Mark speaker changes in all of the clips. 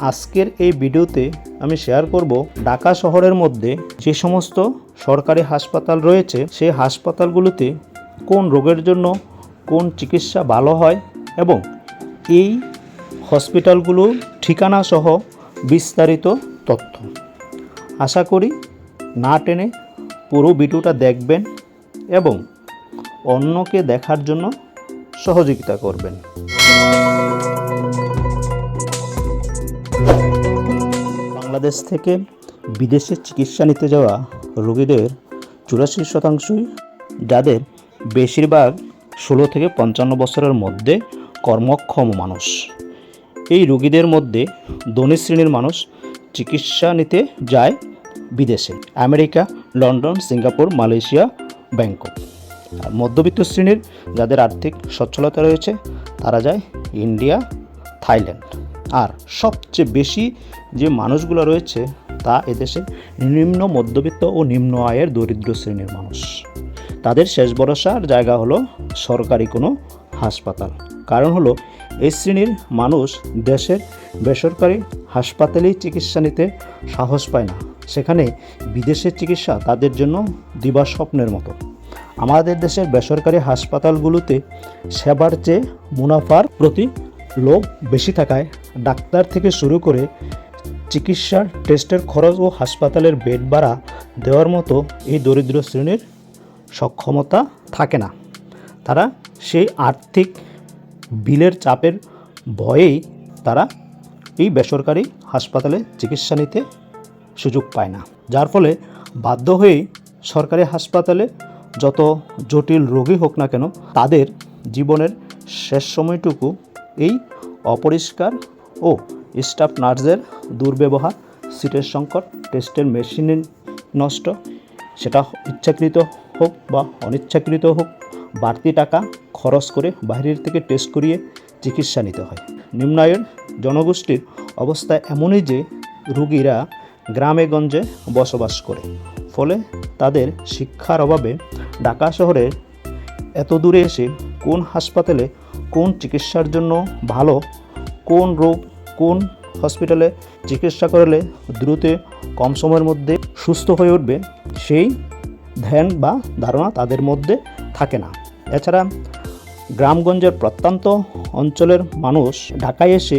Speaker 1: আজকের এই ভিডিওতে আমি শেয়ার করব ঢাকা শহরের মধ্যে যে সমস্ত সরকারি হাসপাতাল রয়েছে, সেই হাসপাতালগুলোতে কোন রোগের জন্য কোন চিকিৎসা ভালো হয় এবং এই হসপিটালগুলো ঠিকানা সহ বিস্তারিত তথ্য। আশা করি না টেনে পুরো ভিডিওটা দেখবেন এবং অন্যকে দেখার জন্য সহযোগিতা করবেন। বাংলাদেশ থেকে বিদেশে চিকিৎসা নিতে যাওয়া রোগীদের চুরাশি শতাংশই যাদের বেশিরভাগ ষোলো থেকে পঞ্চান্ন বছরের মধ্যে কর্মক্ষম মানুষ। এই রোগীদের মধ্যে ধনী শ্রেণির মানুষ চিকিৎসা নিতে যায় বিদেশে। America, London, Singapore, Malaysia, Bangkok. আর মধ্যবিত্ত শ্রেণির যাদের আর্থিক সচ্ছলতা রয়েছে, তারা যায় ইন্ডিয়া, থাইল্যান্ড। আর সবচেয়ে বেশি যে মানুষগুলো রয়েছে, তা এদেশে নিম্ন মধ্যবিত্ত ও নিম্ন আয়ের দরিদ্র শ্রেণির মানুষ। তাদের শেষ ভরসার জায়গা হলো সরকারি কোনো হাসপাতাল। কারণ হলো, এই শ্রেণির মানুষ দেশের বেসরকারি হাসপাতালেই চিকিৎসা নিতে সাহস পায় না। সেখানে বিদেশের চিকিৎসা তাদের জন্য দিবা স্বপ্নের মতো। আমাদের দেশের বেসরকারি হাসপাতালগুলোতে সেবার চেয়ে মুনাফার প্রতি লোভ বেশি থাকায় ডাক্তার থেকে শুরু করে চিকিৎসার টেস্টের খরচ ও হাসপাতালের বেড ভাড়া দেওয়ার মতো এই দরিদ্র শ্রেণির সক্ষমতা থাকে না। তারা সেই আর্থিক বিলের চাপের ভয়েই তারা এই বেসরকারি হাসপাতালে চিকিৎসা নিতে সুযোগ পায় না। যার ফলে বাধ্য হয়েই সরকারি হাসপাতালে যত জটিল রোগী হোক না কেন, তাদের জীবনের শেষ সময়টুকু এই অপরিষ্কার ও স্টাফ নার্সের দুর্ব্যবহার, সিটের সংকট, টেস্টের মেশিন নষ্ট, সেটা ইচ্ছাকৃত হোক বা অনিচ্ছাকৃত হোক, বাড়তি টাকা খরচ করে বাইরের থেকে টেস্ট করিয়ে চিকিৎসা নিতে হয়। নিম্নায়ের জনগোষ্ঠীর অবস্থা এমনই যে রুগীরা গ্রামে গঞ্জে বসবাস করে, ফলে তাদের শিক্ষার অভাবে ঢাকা শহরে এত দূরে এসে কোন হাসপাতালে কোন চিকিৎসার জন্য ভালো, কোন রোগ কোন হসপিটালে চিকিৎসা করলে দ্রুত কম সময়ের মধ্যে সুস্থ হয়ে উঠবে, সেই ধ্যান বা ধারণা তাদের মধ্যে থাকে না। এছাড়া গ্রামগঞ্জের প্রত্যন্ত অঞ্চলের মানুষ ঢাকায় এসে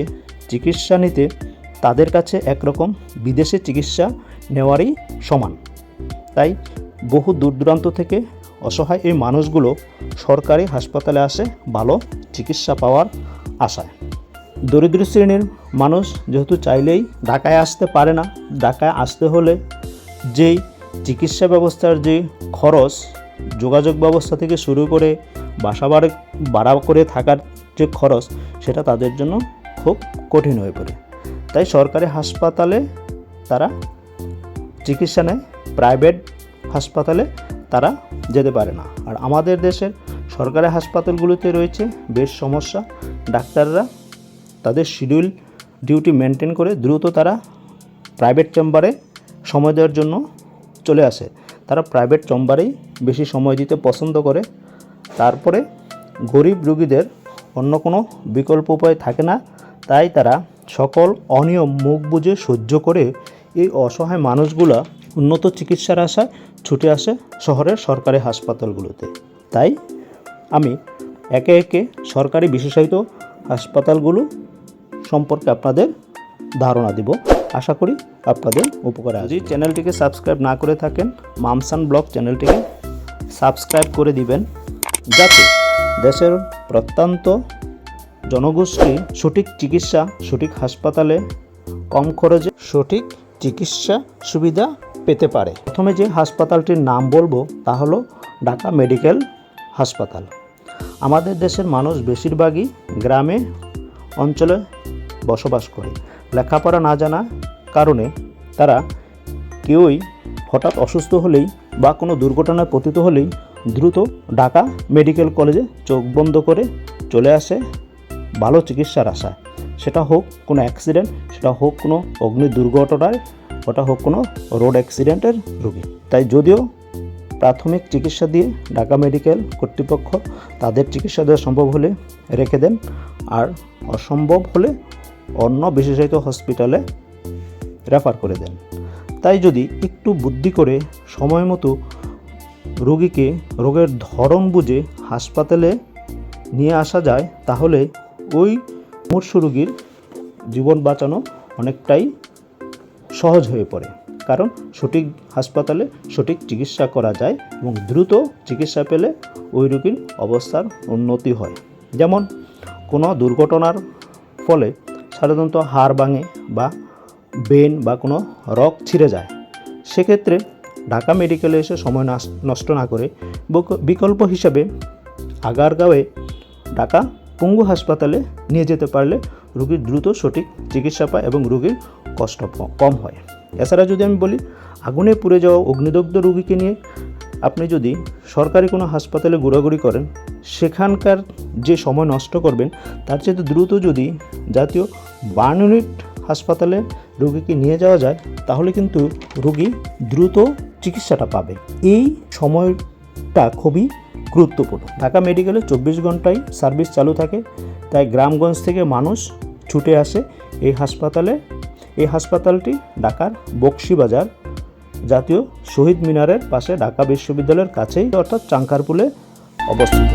Speaker 1: চিকিৎসা নিতে তাদের কাছে একরকম বিদেশে চিকিৎসা নেওয়ারই সমান। তাই বহু দূর দূরান্ত থেকে অসহায় এই মানুষগুলো সরকারি হাসপাতালে আসে ভালো চিকিৎসা পাওয়ার আশায়। দরিদ্র শ্রেণির মানুষ যেহেতু চাইলেই ঢাকায় আসতে পারে না, ঢাকায় আসতে হলে যেই চিকিৎসা ব্যবস্থার যে খরচ, যোগাযোগ ব্যবস্থা থেকে শুরু করে বাসা বাড়ি ভাড়া করে থাকার যে খরচ, সেটা তাদের জন্য খুব কঠিন হয়ে পড়ে। তাই সরকারি হাসপাতালে তারা চিকিৎসা নেয়, প্রাইভেট হাসপাতালে তারা যেতে পারে না। আর আমাদের দেশের সরকারি হাসপাতালগুলোতে রয়েছে বেশ সমস্যা। ডাক্তাররা তাদের শিডিউল ডিউটি মেনটেন করে দ্রুত তারা প্রাইভেট চেম্বারে সময় দেওয়ার জন্য চলে আসে। তারা প্রাইভেট চেম্বারেই বেশি সময় দিতে পছন্দ করে। তারপরে গরিব রুগীদের অন্য কোনো বিকল্প উপায় থাকে না। তাই তারা সকল অনিয়ম মুখ বুঝে সহ্য করে এই অসহায় মানুষগুলা উন্নত চিকিৎসার আশায় ছুটে আসে শহরের সরকারি হাসপাতালগুলোতে। তাই আমি একে একে সরকারি বিশেষায়িত হাসপাতালগুলো সম্পর্কে আপনাদের ধারণা দিব। আশা করি আপনাদের উপকারে যদি চ্যানেলটিকে সাবস্ক্রাইব না করে থাকেন, মামসান ব্লগ চ্যানেলটিকে সাবস্ক্রাইব করে দিবেন, যাতে দেশের প্রত্যন্ত জনগোষ্ঠী সঠিক চিকিৎসা, সঠিক হাসপাতালে কম খরচে সঠিক চিকিৎসা সুবিধা পেতে পারে। প্রথমে যে হাসপাতালটির নাম বলব, তা হলো ঢাকা মেডিকেল হাসপাতাল। আমাদের দেশের মানুষ বেশিরভাগই গ্রামে, অঞ্চলে বসবাস করে। লেখাপড়া না জানা কারণে তারা কেউই হঠাৎ অসুস্থ হলেই বা কোনো দুর্ঘটনায় পতিত হলেই দ্রুত ঢাকা মেডিকেল কলেজে চোখ বন্ধ করে চলে আসে ভালো চিকিৎসার আশায়। সেটা হোক কোনো অ্যাক্সিডেন্ট, সেটা হোক কোনো অগ্নি দুর্ঘটনায়, ওটা হোক কোনো রোড অ্যাক্সিডেন্টের রোগী। তাই যদিও প্রাথমিক চিকিৎসা দিয়ে ঢাকা মেডিকেল কর্তৃপক্ষ তাদের চিকিৎসা দেওয়া সম্ভব হলে রেখে দেন, আর অসম্ভব হলে অন্য বিশেষায়িত হসপিটালে রেফার করে দেন। তাই যদি একটু বুদ্ধি করে সময় মতো রোগীকে রোগের ধরন বুঝে হাসপাতালে নিয়ে আসা যায়, তাহলে ওই মুমূর্ষু রোগীর জীবন বাঁচানো অনেকটাই সহজ হয়ে পড়ে। কারণ সঠিক হাসপাতালে সঠিক চিকিৎসা করা যায় এবং দ্রুত চিকিৎসা পেলে ওই রোগীর অবস্থার উন্নতি হয়। যেমন কোনো দুর্ঘটনার ফলে সাধারণত হাড় ভাঙে বা বেন বা কোনো রক ছিঁড়ে যায়। সেক্ষেত্রে ঢাকা মেডিকেলে এসে সময় নষ্ট না করে বক- বিকল্প হিসাবে আগারগাঁওয়ে ঢাকা পঙ্গু হাসপাতালে নিয়ে যেতে পারলে রোগীর দ্রুত সঠিক চিকিৎসা পায় এবং রোগীর কষ্ট কম হয়। এছাড়া যদি আমি বলি, আগুনে পুড়ে যাওয়া অগ্নিদগ্ধ রোগীকে নিয়ে আপনি যদি সরকারি কোনো হাসপাতালে ঘোরাঘুরি করেন, সেখানকার যে সময় নষ্ট করবেন, তার চেয়ে দ্রুত যদি জাতীয় বার্ন ইউনিট হাসপাতালে রোগীকে নিয়ে যাওয়া যায়, তাহলে কিন্তু রোগী দ্রুত চিকিৎসাটা পাবে। এই সময়টা খুবই গুরুত্বপূর্ণ। ঢাকা মেডিকেলে চব্বিশ ঘন্টায় সার্ভিস চালু থাকে, তাই গ্রামগঞ্জ থেকে মানুষ ছুটে আসে এই হাসপাতালে। এই হাসপাতালটি ঢাকার বক্সিবাজার জাতীয় শহীদ মিনারের পাশে ঢাকা বিশ্ববিদ্যালয়ের কাছেই, অর্থাৎ চাঙ্কারপুলে অবস্থিত।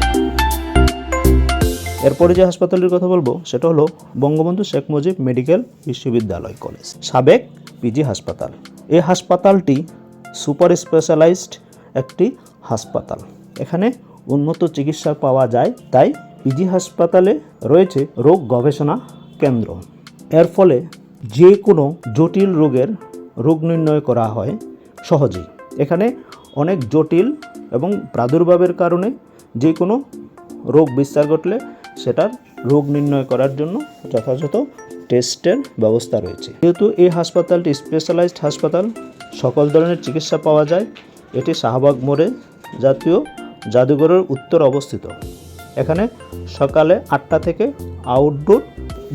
Speaker 1: এরপরে যে হাসপাতালটির কথা বলব, সেটা হলো বঙ্গবন্ধু শেখ মুজিব মেডিকেল বিশ্ববিদ্যালয় কলেজ, সাবেক পিজি হাসপাতাল। এই হাসপাতালটি সুপার স্পেশালাইজড একটি হাসপাতাল। এখানে উন্নত চিকিৎসা পাওয়া যায়, তাই পিজি হাসপাতালে রয়েছে রোগ গবেষণা কেন্দ্র। এর ফলে যে কোনো জটিল রোগের রোগ নির্ণয় করা হয় সহজেই। এখানে অনেক জটিল এবং প্রাদুর্ভাবের কারণে যে কোনো রোগ বিস্তার ঘটলে সেটার রোগ নির্ণয় করার জন্য যথাযথ টেস্টের ব্যবস্থা রয়েছে। যেহেতু এই হাসপাতালটি স্পেশালাইজড হাসপাতাল, সকল ধরনের চিকিৎসা পাওয়া যায়। এটি শাহবাগ মোড়ে জাতীয় জাদুঘরের উত্তর অবস্থিত। এখানে সকালে আটটা থেকে আউটডোর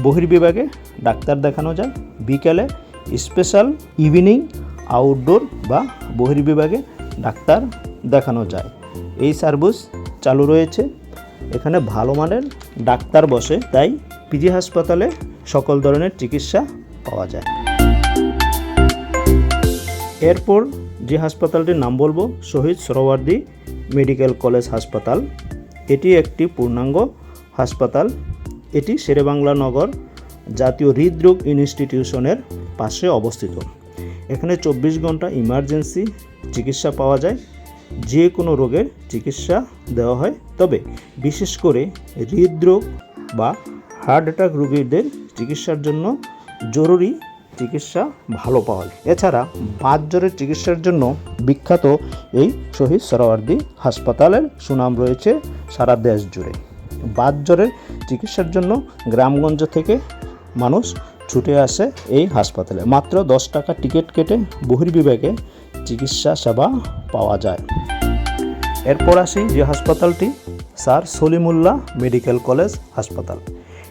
Speaker 1: বহির্বিভাগে ডাক্তার দেখানো যায়। বিকেলে স্পেশাল ইভিনিং আউটডোর বা বহির্বিভাগে ডাক্তার দেখানো যায়। এই সার্ভিস চালু রয়েছে। এখানে ভালো মানের ডাক্তার বসে, তাই পিজি হাসপাতালে সকল ধরনের চিকিৎসা পাওয়া যায়। এরপর যে হাসপাতালটির নাম বলব, শহীদ সরোয়ার্দী মেডিকেল কলেজ হাসপাতাল। এটি একটি পূর্ণাঙ্গ হাসপাতাল। এটি শেরেবাংলা নগর জাতীয় হৃদরোগ ইনস্টিটিউশনের পাশে অবস্থিত। এখানে চব্বিশ ঘণ্টা ইমার্জেন্সি চিকিৎসা পাওয়া যায়। যে কোনো রোগের চিকিৎসা দেওয়া হয়। তবে বিশেষ করে হৃদরোগ বা হার্ট অ্যাটাক রোগীদের চিকিৎসার জন্য জরুরি চিকিৎসা ভালো পাওয়া যায়। এছাড়া বাত জ্বরের চিকিৎসার জন্য বিখ্যাত এই শহীদ সরোয়ার্দী হাসপাতালের সুনাম রয়েছে সারা দেশ জুড়ে। বাত জ্বরের চিকিৎসার জন্য গ্রামগঞ্জ থেকে মানুষ ছুটে আসে এই হাসপাতালে। মাত্র দশ টাকা টিকিট কেটে বহির্বিভাগে চিকিৎসা সেবা পাওয়া যায়। এরপর আসি যে হাসপাতালটি, স্যার সলিমুল্লাহ মেডিকেল কলেজ হাসপাতাল।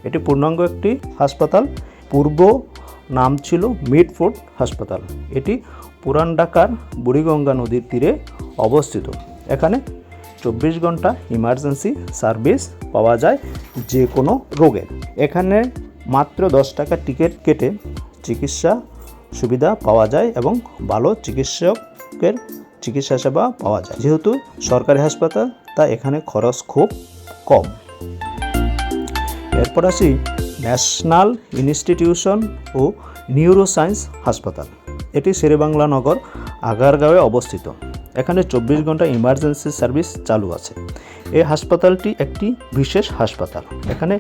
Speaker 1: এটি পূর্ণাঙ্গ একটি হাসপাতাল। পূর্ব নাম ছিল মিডফোর্ড হাসপাতাল। এটি পুরান ঢাকার বুড়িগঙ্গা নদীর তীরে অবস্থিত। এখানে চব্বিশ ঘণ্টা ইমার্জেন্সি সার্ভিস পাওয়া যায় যে কোনো রোগের এখানে মাত্র দশ টাকা টিকিট কেটে চিকিৎসা সুবিধা পাওয়া যায় এবং ভালো চিকিৎসকের চিকিৎসা সেবা পাওয়া যায়। যেহেতু সরকারি হাসপাতাল তাই এখানে খরচ খুব কম। এরপর আসি ন্যাশনাল ইনস্টিটিউশন ও নিউরোসায়েন্স হাসপাতাল। এটি শেরেবাংলা নগর, আগারগাঁওয়ে অবস্থিত। এখানে চব্বিশ ঘণ্টা ইমার্জেন্সি সার্ভিস চালু আছে। এই হাসপাতালটি একটি বিশেষ হাসপাতাল। এখানে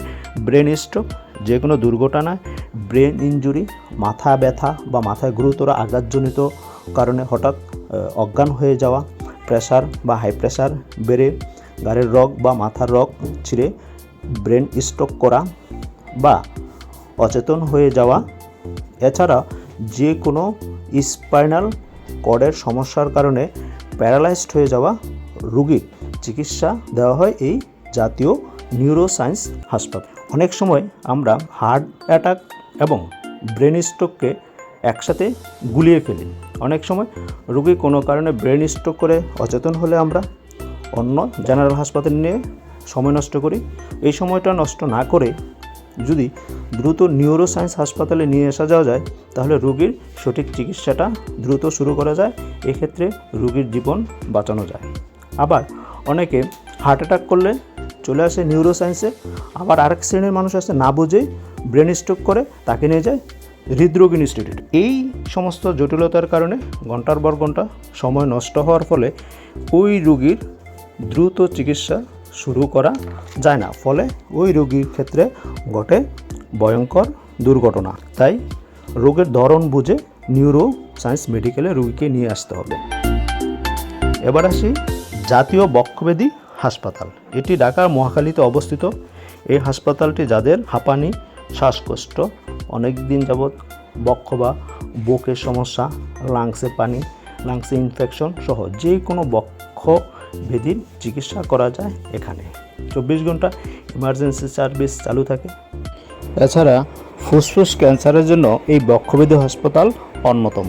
Speaker 1: ব্রেন স্ট্রোক যে কোনো দুর্ঘটনায় ব্রেন ইনজুরি, মাথা ব্যথা বা মাথায় গুরুতর আঘাতজনিত কারণে হঠাৎ অজ্ঞান হয়ে যাওয়া প্রেশার বা হাই প্রেশার বেড়ে গাড়ির রগ বা মাথার রগ ছিঁড়ে ব্রেন স্ট্রোক করা বা অচেতন হয়ে যাওয়া। এছাড়া যে কোনো স্পাইনাল কর্ডের সমস্যার কারণে প্যারালাইজড হয়ে যাওয়া রুগীর চিকিৎসা দেওয়া হয় এই জাতীয় নিউরোসায়েন্স হাসপাতাল। অনেক সময় আমরা হার্ট অ্যাটাক এবং ব্রেন স্ট্রোককে একসাথে গুলিয়ে ফেলি। অনেক সময় রুগী কোনো কারণে ব্রেন স্ট্রোক করে অচেতন হলে আমরা অন্য জেনারেল হাসপাতাল নিয়ে সময় নষ্ট করি। এই সময়টা নষ্ট না করে যদি দ্রুত নিউরো সায়েন্স হাসপাতালে নিয়ে আসা যাওয়া যায়, তাহলে রোগীর সঠিক চিকিৎসাটা দ্রুত শুরু করা যায়, এক্ষেত্রে রোগীর জীবন বাঁচানো যায়। আবার অনেকে হার্ট অ্যাটাক করলে চলে আসে নিউরো সায়েন্সে আবার আরেক শ্রেণির মানুষ আছে না বুঝেই ব্রেন স্ট্রোক করে, তাকে নিয়ে যায় হৃদরোগ ইনস্টিটিউট এই সমস্ত জটিলতার কারণে ঘণ্টার পর ঘণ্টা সময় নষ্ট হওয়ার ফলে ওই রোগীর দ্রুত চিকিৎসা শুরু করা যায় না। ফলে ওই রোগীর ক্ষেত্রে ঘটে ভয়ঙ্কর দুর্ঘটনা। তাই রোগের ধরন বুঝে নিউরো সায়েন্স মেডিকেলে রোগীকে নিয়ে আসতে হবে। এবার আসি জাতীয় বক্ষব্যাধি হাসপাতাল। এটি ঢাকার মহাখালীতে অবস্থিত। এই হাসপাতালটি যাদের হাঁপানি, শ্বাসকষ্ট অনেক দিন যাবৎ বক্ষ বা বুকের সমস্যা, লাংসে পানি, লাংসে ইনফেকশন সহ যে কোনো বক্ষ ভেদির চিকিৎসা করা যায় এখানে। চব্বিশ ঘণ্টা ইমার্জেন্সি সার্ভিস চালু থাকে। এছাড়া ফুসফুস ক্যান্সারের জন্য এই বক্ষবেদী হাসপাতাল অন্যতম।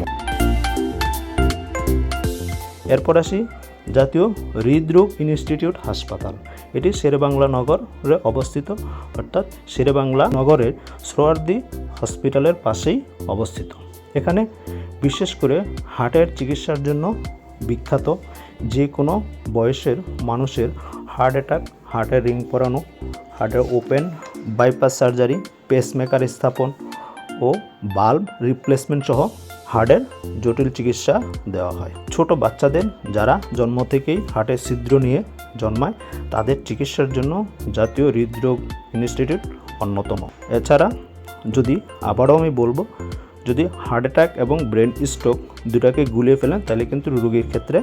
Speaker 1: এরপর আসি জাতীয় হৃদরোগ ইনস্টিটিউট হাসপাতাল। এটি শেরেবাংলা নগরে অবস্থিত অর্থাৎ শেরেবাংলা নগরের সোয়ার্দি হসপিটালের পাশেই অবস্থিত। এখানে বিশেষ করে হার্টের চিকিৎসার জন্য বিখ্যাত যে কোনো বয়সের মানুষের হার্ট অ্যাটাক, হার্টের রিং পরানো, হার্টের ওপেন, বাইপাস সার্জারি পেসমেকার স্থাপন ও বাল্ব রিপ্লেসমেন্ট সহ হার্টের জটিল চিকিৎসা দেওয়া হয়। ছোট বাচ্চাদের যারা জন্ম থেকেই হার্টের ছিদ্র নিয়ে জন্মায়, তাদের চিকিৎসার জন্য জাতীয় হৃদরোগ ইনস্টিটিউট অন্যতম। এছাড়া যদি আবারও আমি বলব যদি হার্ট অ্যাটাক এবং ব্রেন স্ট্রোক দুটাকে গুলিয়ে ফেলেন, তাহলে কিন্তু রোগীর ক্ষেত্রে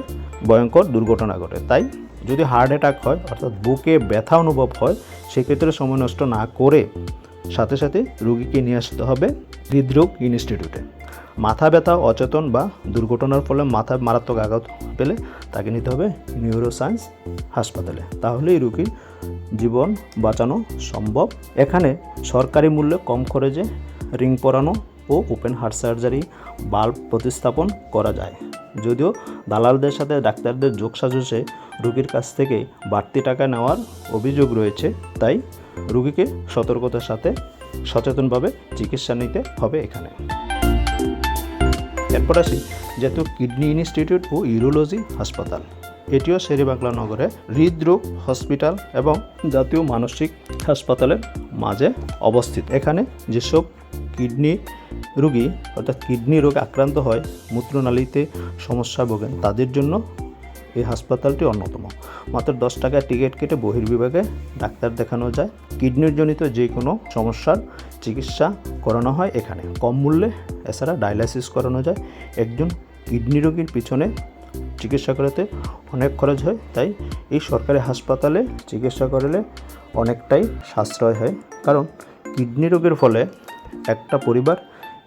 Speaker 1: ভয়ঙ্কর দুর্ঘটনা ঘটে। তাই যদি হার্ট অ্যাটাক হয়, অর্থাৎ বুকে ব্যথা অনুভব হয়, সেক্ষেত্রে সময় নষ্ট না করে সাথে সাথে রোগীকে নিয়ে আসতে হবে হৃদরোগ ইনস্টিটিউটে। মাথা ব্যথা, অচেতন বা দুর্ঘটনার ফলে মাথা মারাত্মক আঘাত পেলে তাকে নিতে হবে নিউরোসায়েন্স হাসপাতালে। তাহলেই রোগীর জীবন বাঁচানো সম্ভব। এখানে সরকারি মূল্যে কম খরচে রিং পরানো ও ওপেন হার্ট সার্জারি, বাল্ব প্রতিস্থাপন করা যায়। যদিও দালালদের সাথে ডাক্তারদের যোগসাজশে রুগীর কাছ থেকে বাড়তি টাকা নেওয়ার অভিযোগ রয়েছে, তাই রুগীকে সতর্কতার সাথে সচেতনভাবে চিকিৎসা নিতে হবে এখানে। এরপর আসি যেহেতু কিডনি ইনস্টিটিউট ও ইউরোলজি হাসপাতাল। এটিও শেরেবাংলা নগরে হৃদরোগ হসপিটাল এবং জাতীয় মানসিক হাসপাতালের মাঝে অবস্থিত। এখানে যেসব কিডনি রোগী, অর্থাৎ কিডনি রোগে আক্রান্ত হয়, মূত্রনালীতে সমস্যা ভোগেন, তাদের জন্য এই হাসপাতালটি অন্যতম। মাত্র দশ টাকা টিকিট কেটে বহির্বিভাগে ডাক্তার দেখানো যায়। কিডনির জনিত যে কোনো সমস্যার চিকিৎসা করানো হয় এখানে। কম মূল্যে এছাড়া ডায়ালাইসিস করানো যায়। একজন কিডনি রোগীর পিছনে চিকিৎসা করাতে অনেক খরচ হয়, তাই এই সরকারি হাসপাতালে চিকিৎসা করালে অনেকটাই সাশ্রয় হয়। কারণ কিডনি রোগের ফলে একটা পরিবার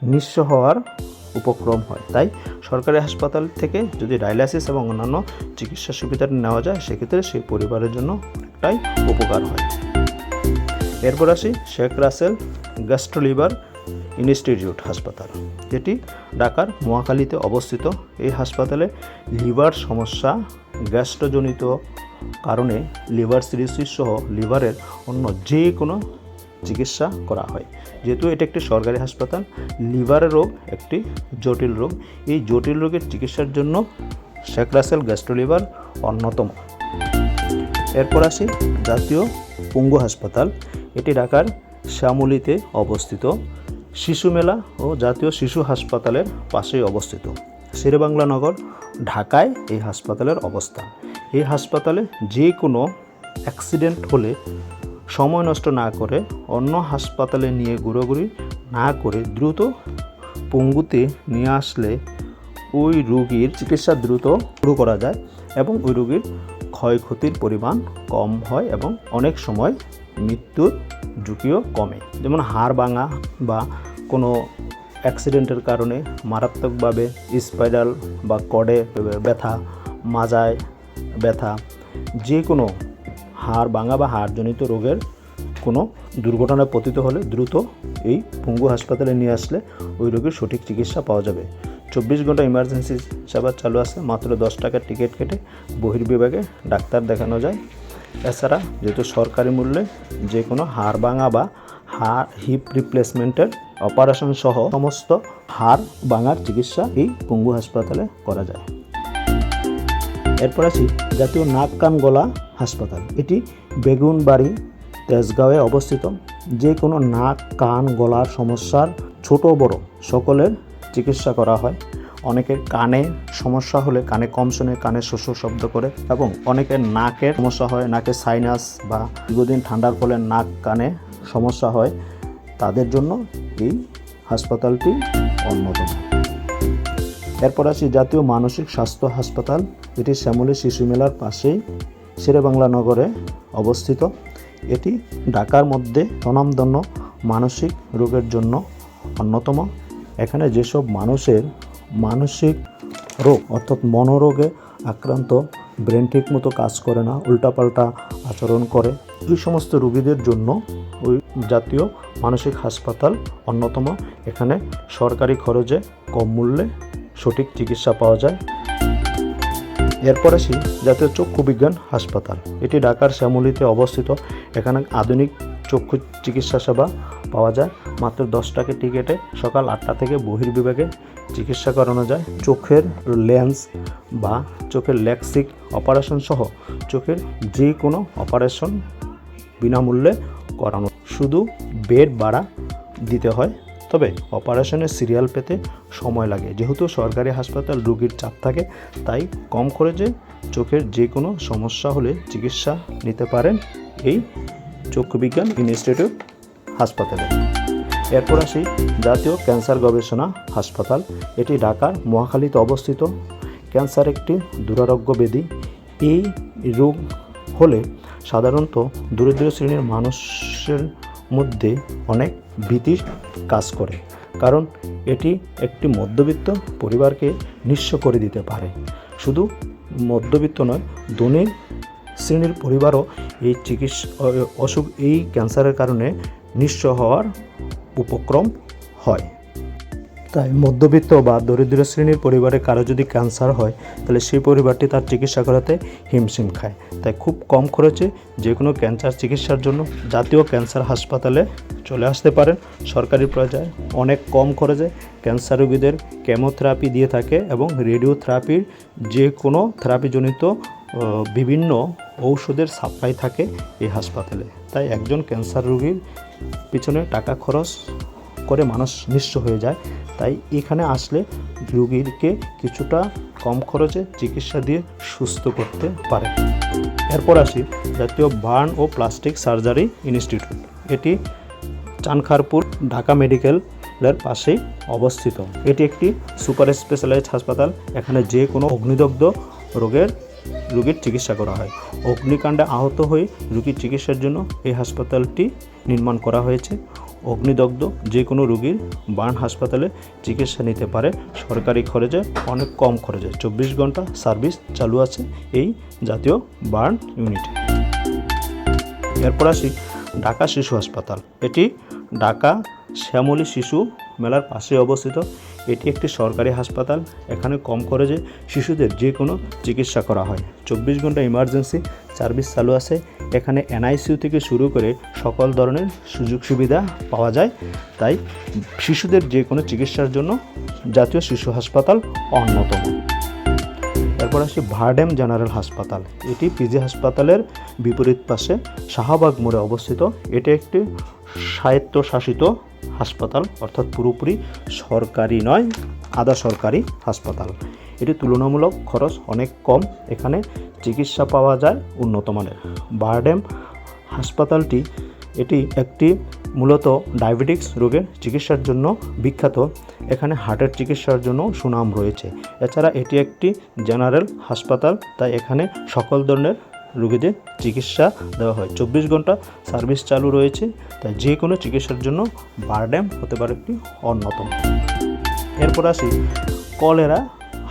Speaker 1: নিঃস্ব হওয়ার উপক্রম হয়। তাই সরকারি হাসপাতাল থেকে যদি ডায়ালাইসিস এবং অন্যান্য চিকিৎসা সুবিধা নেওয়া যায়, সেক্ষেত্রে সেই পরিবারের জন্য অনেকটাই উপকার হয়। এরপর আসি শেখ রাসেল গ্যাস্ট্রোলিভার ইনস্টিটিউট হাসপাতাল, যেটি ঢাকার মহাখালীতে অবস্থিত। এই হাসপাতালে লিভার সমস্যা, গ্যাস্ট্রোজনিত কারণে লিভার সিরিসিস সহ লিভারের অন্য যে কোনো চিকিৎসা করা হয়। যেহেতু এটা একটি সরকারি হাসপাতাল লিভারের রোগ একটি জটিল রোগ। এই জটিল রোগের চিকিৎসার জন্য শেখ রাসেল গ্যাস্ট্রোলিভার অন্যতম। এরপর আসি জাতীয় পঙ্গু হাসপাতাল, এটি ঢাকার শ্যামলিতে অবস্থিত। শিশু মেলা ও জাতীয় শিশু হাসপাতালের পাশেই অবস্থিত। শেরেবাংলা নগর, ঢাকায় এই হাসপাতালের অবস্থান এই হাসপাতালে যে কোনো অ্যাক্সিডেন্ট হলে সময় নষ্ট না করে অন্য হাসপাতালে নিয়ে ঘোরাঘুরি না করে দ্রুত পঙ্গুতে নিয়ে আসলে ওই রোগীর চিকিৎসা দ্রুত শুরু করা যায় এবং ওই রোগীর ক্ষয়ক্ষতির পরিমাণ কম হয় এবং অনেক সময় মৃত্যুর ঝুঁকিও কমে। যেমন হাড় ভাঙা বা কোনো অ্যাক্সিডেন্টের কারণে মারাত্মকভাবে স্পাইডাল বা কডে ব্যথা, মাজায় ব্যথা, যে কোনো হাড় ভাঙা বা হাড়জনিত রোগের কোনো দুর্ঘটনায় পতিত হলে দ্রুত এই পঙ্গু হাসপাতালে নিয়ে আসলে ওই রোগীর সঠিক চিকিৎসা পাওয়া যাবে। চব্বিশ ঘণ্টা ইমার্জেন্সি সেবা চালু আছে, মাত্র দশ টাকার টিকিট কেটে বহির্বিভাগে ডাক্তার দেখানো যায়। এছাড়া যেহেতু সরকারি মূল্যে যে কোনো হাড় ভাঙা বা হাড় হিপ রিপ্লেসমেন্টের অপারেশন সহ সমস্ত হাড় ভাঙার চিকিৎসা এই পঙ্গু হাসপাতালে করা যায়। এরপর আছি জাতীয় নাক, কান, গলা হাসপাতাল। এটি বেগুনবাড়ি, তেজগাঁওয়ে অবস্থিত। যে কোনো নাক, কান, গলার সমস্যার ছোট বড় সকলের চিকিৎসা করা হয়। অনেকের কানে সমস্যা হলে কানে কম শুনে কানে শস্য শব্দ করে এবং অনেকের নাকের সমস্যা হয় নাকে সাইনাস বা দীর্ঘদিন ঠান্ডার ফলে নাক, কানে সমস্যা হয়। তাদের জন্য এই হাসপাতালটি অন্যতম। এরপর আসি জাতীয় মানসিক স্বাস্থ্য হাসপাতাল। এটি শ্যামলী শিশু মেলার পাশেই শেরেবাংলা নগরে অবস্থিত। এটি ঢাকার মধ্যে স্বনামধন্য মানসিক রোগের জন্য অন্যতম। এখানে যেসব মানুষের মানসিক রোগ অর্থাৎ মনোরোগে আক্রান্ত ব্রেন ঠিক মতো কাজ করে না, উল্টাপাল্টা আচরণ করে। এই সমস্ত রোগীদের জন্য ওই জাতীয় মানসিক হাসপাতাল অন্যতম। এখানে সরকারি খরচে কম মূল্যে সঠিক চিকিৎসা পাওয়া যায়। এরপর আসি জাতীয় চক্ষু বিজ্ঞান হাসপাতাল। এটি ঢাকার শ্যামলীতে অবস্থিত। এখানে আধুনিক চক্ষু চিকিৎসা সেবা পাওয়া যায়। মাত্র দশ টাকা টিকিটে সকাল আটটা থেকে বহির্বিভাগে চিকিৎসা করানো যায়। চোখের লেন্স বা চোখের ল্যাক্সিক অপারেশন সহ চোখের যে কোনো অপারেশন বিনামূল্যে করানো। শুধু বেড ভাড়া দিতে হয়, তবে অপারেশনের সিরিয়াল পেতে সময় লাগে। যেহেতু সরকারি হাসপাতাল রোগীর চাপ থাকে, তাই কম খরচে চোখের যে কোনো সমস্যা হলে চিকিৎসা নিতে পারেন এই চক্ষু বিজ্ঞান ইনস্টিটিউট হাসপাতালে। এরপর আসি জাতীয় ক্যান্সার গবেষণা হাসপাতাল। এটি ঢাকার মহাখালীতে অবস্থিত। ক্যান্সার একটি দুরারোগ্য ব্যাধি। এই রোগ হলে সাধারণত দরিদ্র শ্রেণির মানুষের মধ্যে অনেক ভীতির কাজ করে। কারণ এটি একটি মধ্যবিত্ত পরিবারকে নিঃস্ব করে দিতে পারে। শুধু মধ্যবিত্ত নয়, ধনী শ্রেণির পরিবারও এই চিকিৎসা অসুখ এই ক্যান্সারের কারণে নিঃস্ব হওয়ার উপক্রম হয়। তাই মধ্যবিত্ত বা দরিদ্র শ্রেণির পরিবারে কারও যদি ক্যান্সার হয়, তাহলে সেই পরিবারটি তার চিকিৎসা করাতে হিমশিম খায়। তাই খুব কম খরচে যে কোনো ক্যান্সার চিকিৎসার জন্য জাতীয় ক্যান্সার হাসপাতালে চলে আসতে পারেন। সরকারি পর্যায়ে অনেক কম খরচে ক্যান্সার রোগীদের কেমোথেরাপি দিয়ে থাকে এবং রেডিওথেরাপির যে কোনো থেরাপিজনিত বিভিন্ন ঔষধের সাপ্লাই থাকে এই হাসপাতালে। তাই একজন ক্যান্সার রোগীর পিছনে টাকা খরচ করে মানুষ নিঃস্ব হয়ে যায়। তাই এখানে আসলে রোগীকে কিছুটা কম খরচে চিকিৎসা দিয়ে সুস্থ করতে পারে। এরপর আসি জাতীয় বার্ন ও প্লাস্টিক সার্জারি ইনস্টিটিউট। এটি চানখারপুর, ঢাকা মেডিকেলের পাশেই অবস্থিত। এটি একটি সুপার স্পেশালাইজড হাসপাতাল। এখানে যে কোনো অগ্নিদগ্ধ রোগের রোগীর চিকিৎসা করা হয়। অগ্নিকাণ্ডে আহত হয়ে রোগীর চিকিৎসার জন্য এই হাসপাতালটি নির্মাণ করা হয়েছে। অগ্নিদগ্ধ যে কোনো রোগীর বার্ন হাসপাতালে চিকিৎসা নিতে পারে। সরকারি খরচে অনেক কম খরচে, চব্বিশ ঘণ্টা সার্ভিস চালু আছে এই জাতীয় বার্ন ইউনিটে। এরপর আসি ঢাকা শিশু হাসপাতাল। এটি ঢাকা শ্যামলী শিশু মেলার পাশে অবস্থিত। এটি একটি সরকারি হাসপাতাল। এখানে কম খরচে শিশুদের যে কোনো চিকিৎসা করা হয়। চব্বিশ ঘণ্টা ইমার্জেন্সি সার্ভিস চালু আছে। এখানে এনআইসিউ থেকে শুরু করে সকল ধরনের সুযোগ সুবিধা পাওয়া যায়। তাই শিশুদের যে কোনো চিকিৎসার জন্য জাতীয় শিশু হাসপাতাল অন্যতম। এরপর আসি ভার্ডেম জেনারেল হাসপাতাল। এটি পিজি হাসপাতালের বিপরীত পাশে শাহবাগ মোড়ে অবস্থিত। এটি একটি স্বায়ত্তশাসিত হাসপাতাল, অর্থাৎ পুরোপুরি সরকারি নয়, আধা সরকারি হাসপাতাল। এটি তুলনামূলক খরচ অনেক কম। এখানে চিকিৎসা পাওয়া যায় উন্নত মানের। বারডেম হাসপাতালটি, এটি একটি মূলত ডায়াবেটিক্স রোগের চিকিৎসার জন্য বিখ্যাত। এখানে হার্টের চিকিৎসার জন্য সুনাম রয়েছে। এছাড়া এটি একটি জেনারেল হাসপাতাল, তাই এখানে সকল ধরনের রোগীদের চিকিৎসা দেওয়া হয়। চব্বিশ ঘণ্টা সার্ভিস চালু রয়েছে, তাই যে কোনো চিকিৎসার জন্য বারড্যাম হতে পারে একটি অন্যতম। এরপর আসি কলেরা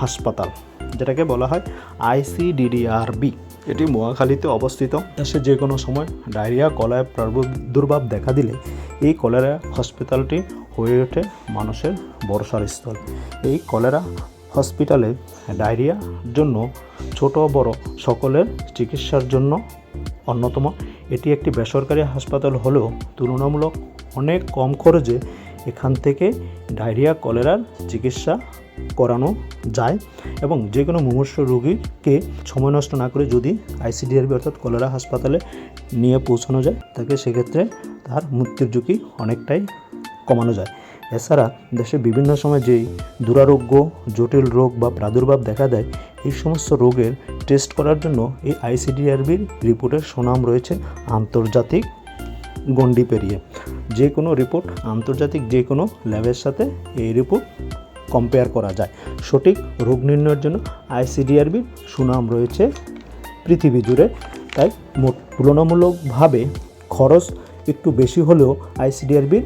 Speaker 1: হাসপাতাল, যেটাকে বলা হয় আইসিডিডিআরবি এটি মহাখালীতে অবস্থিত। দেশে যে কোনো সময় ডায়রিয়া, কলায় প্রাদুর্ভাব দেখা দিলে এই কলেরা হসপিটালটি হয়ে ওঠে মানুষের ভরসার স্থল। এই কলেরা হসপিটালে ডায়রিয়ার জন্য ছোট বড় সকলের চিকিৎসার জন্য অন্যতম। এটি একটি বেসরকারি হাসপাতাল হলেও তুলনামূলক অনেক কম খরচে এখান থেকে ডায়রিয়া, কলেরার চিকিৎসা করানো যায় এবং যে কোনো মুমূর্ষ রোগীকে সময় নষ্ট না করে যদি আইসিডিআরবি অর্থাৎ কলেরা হাসপাতালে নিয়ে পৌঁছানো যায়, তাকে সেক্ষেত্রে তার মৃত্যুর ঝুঁকি অনেকটাই কমানো যায়। এছাড়া দেশে বিভিন্ন সময় যেই দুরারোগ্য, জটিল রোগ বা প্রাদুর্ভাব দেখা দেয়, এই সমস্ত রোগের টেস্ট করার জন্য এই আইসিডিআরবির রিপোর্টের সুনাম রয়েছে আন্তর্জাতিক গণ্ডি পেরিয়ে। যে কোনো রিপোর্ট আন্তর্জাতিক যে কোনো ল্যাবের সাথে এই রিপোর্ট কম্পেয়ার করা যায়। সঠিক রোগ নির্ণয়ের জন্য আইসিডিআরবির সুনাম রয়েছে পৃথিবী জুড়ে। তাই মোট তুলনামূলকভাবে খরচ একটু বেশি হলেও আইসিডিআরবির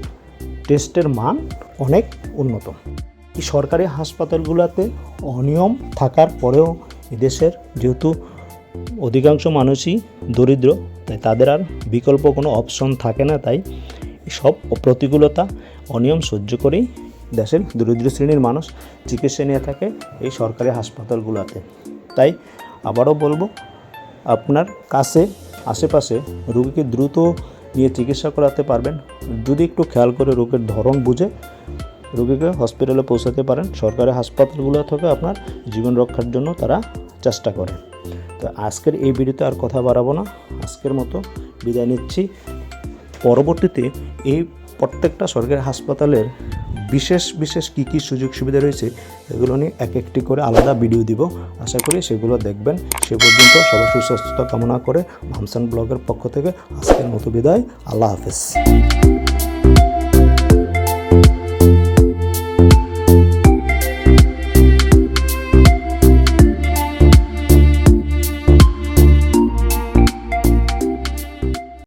Speaker 1: টেস্টের মান অনেক উন্নত। সরকারি হাসপাতালগুলোতে অনিয়ম থাকার পরেও এদেশের যেহেতু অধিকাংশ মানুষই দরিদ্র, তাই তাদের আর বিকল্প কোনো অপশন থাকে না, তাই সব প্রতিকূলতা, অনিয়ম সহ্য করেই দেশের দরিদ্র শ্রেণির মানুষ চিকিৎসা নিয়ে থাকে এই সরকারি হাসপাতালগুলোতে। তাই আবারও বলব, আপনার কাছে, আশেপাশে রোগীকে দ্রুত নিয়ে চিকিৎসা করাতে পারবেন। যদি একটু খেয়াল করে রোগের ধরন বুঝে, রোগীকে হসপিটালে পৌঁছাতে পারেন। সরকারি হাসপাতালগুলো থেকে আপনার জীবন রক্ষার জন্য তারা চেষ্টা করে। তো আজকের এই ভিডিওতে আর কথা বাড়াবো না। আজকের মতো বিদায় নিচ্ছি। পরবর্তীতে এই প্রত্যেকটা সরকারি হাসপাতালের বিশেষ বিশেষ কী কী সুযোগ সুবিধা রয়েছে, এগুলো নিয়ে এক একটি করে আলাদা ভিডিও দিব। আশা করি সেগুলো দেখবেন। সে পর্যন্ত সবার সুস্বাস্থ্যতা কামনা করে ভামসান ব্লগের পক্ষ থেকে আজকের মতো বিদায়। আল্লাহ হাফেজ।